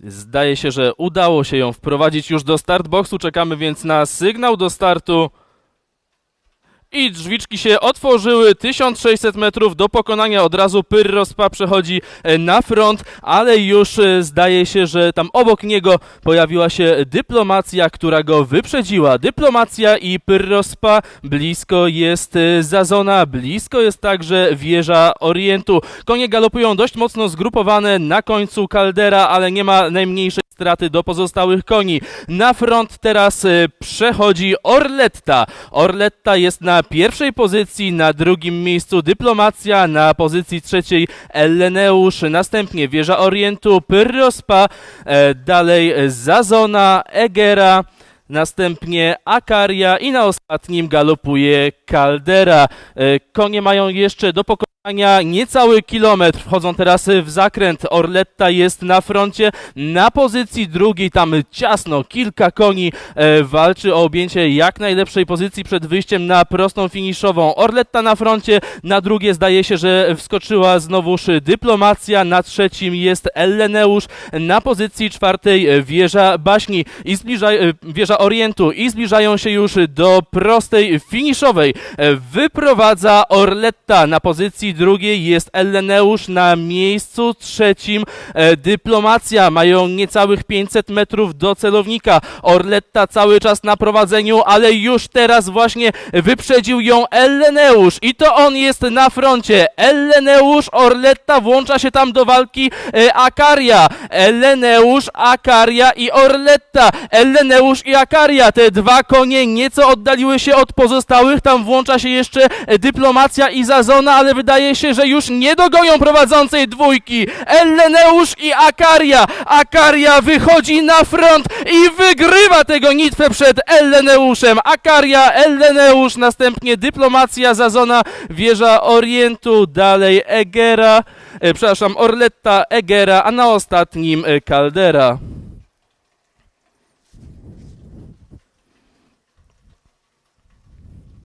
Zdaje się, że udało się ją wprowadzić już do startboxu. Czekamy więc na sygnał do startu. I drzwiczki się otworzyły, 1600 metrów do pokonania, od razu Pyrrospa przechodzi e, na front, ale już e, zdaje się, że tam obok niego pojawiła się dyplomacja, która go wyprzedziła. Dyplomacja i Pyrrospa, blisko jest e, Zazona, blisko jest także wieża Orientu. Konie galopują dość mocno zgrupowane, na końcu Caldera, ale nie ma najmniejszej straty do pozostałych koni. Na front teraz e, przechodzi Orletta. Orletta jest na pierwszej pozycji, na drugim miejscu Dyplomacja, na pozycji trzeciej Elleneusz, następnie Wieża Orientu, Pyrrospa, e, dalej Zazona, Egera, Następnie Akaria i na ostatnim galopuje Caldera. E, Konie mają jeszcze do pokonania niecały kilometr. Wchodzą teraz w zakręt. Orletta jest na froncie, na pozycji drugiej. Tam ciasno, kilka koni e, walczy o objęcie jak najlepszej pozycji przed wyjściem na prostą finiszową. Orletta na froncie, na drugie zdaje się, że wskoczyła znowuż dyplomacja. Na trzecim jest Elleneusz, na pozycji czwartej wieża baśni i zbliża, e, wieża Orientu i zbliżają się już do prostej finiszowej. E, Wyprowadza Orletta na pozycji drugiej jest Elleneusz na miejscu trzecim. E, Dyplomacja mają niecałych 500 metrów do celownika. Orletta cały czas na prowadzeniu, ale już teraz właśnie wyprzedził ją Elleneusz i to on jest na froncie. Elleneusz, Orletta włącza się tam do walki e, Akaria. Elleneusz, Akaria i Orletta. Elleneusz i Akaria. Te dwa konie nieco oddaliły się od pozostałych. Tam włącza się jeszcze e, dyplomacja i Zazona, ale wydaje się, że już nie dogonią prowadzącej dwójki. Elleneusz i Akaria. Akaria wychodzi na front i wygrywa tę gonitwę przed Elleneuszem. Akaria, Elleneusz, następnie dyplomacja, Zazona, wieża Orientu, dalej Egera, e, przepraszam, Orletta, Egera, a na ostatnim e, Caldera.